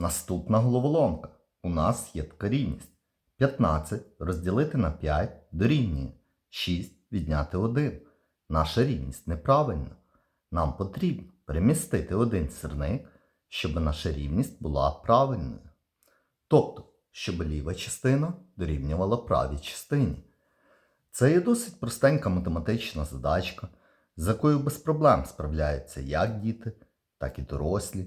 Наступна головоломка. У нас є така рівність. 15 розділити на 5 дорівнює 6 відняти 1. Наша рівність неправильна. Нам потрібно перемістити один сірник, щоб наша рівність була правильною. Тобто, щоб ліва частина дорівнювала правій частині. Це є досить простенька математична задачка, з якою без проблем справляються як діти, так і дорослі.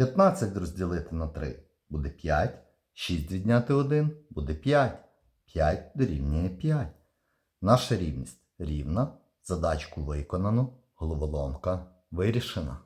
15 розділити на 3 буде 5, 6 відняти 1 буде 5, 5 дорівнює 5. Наша рівність рівна, задачку виконано, головоломка вирішена.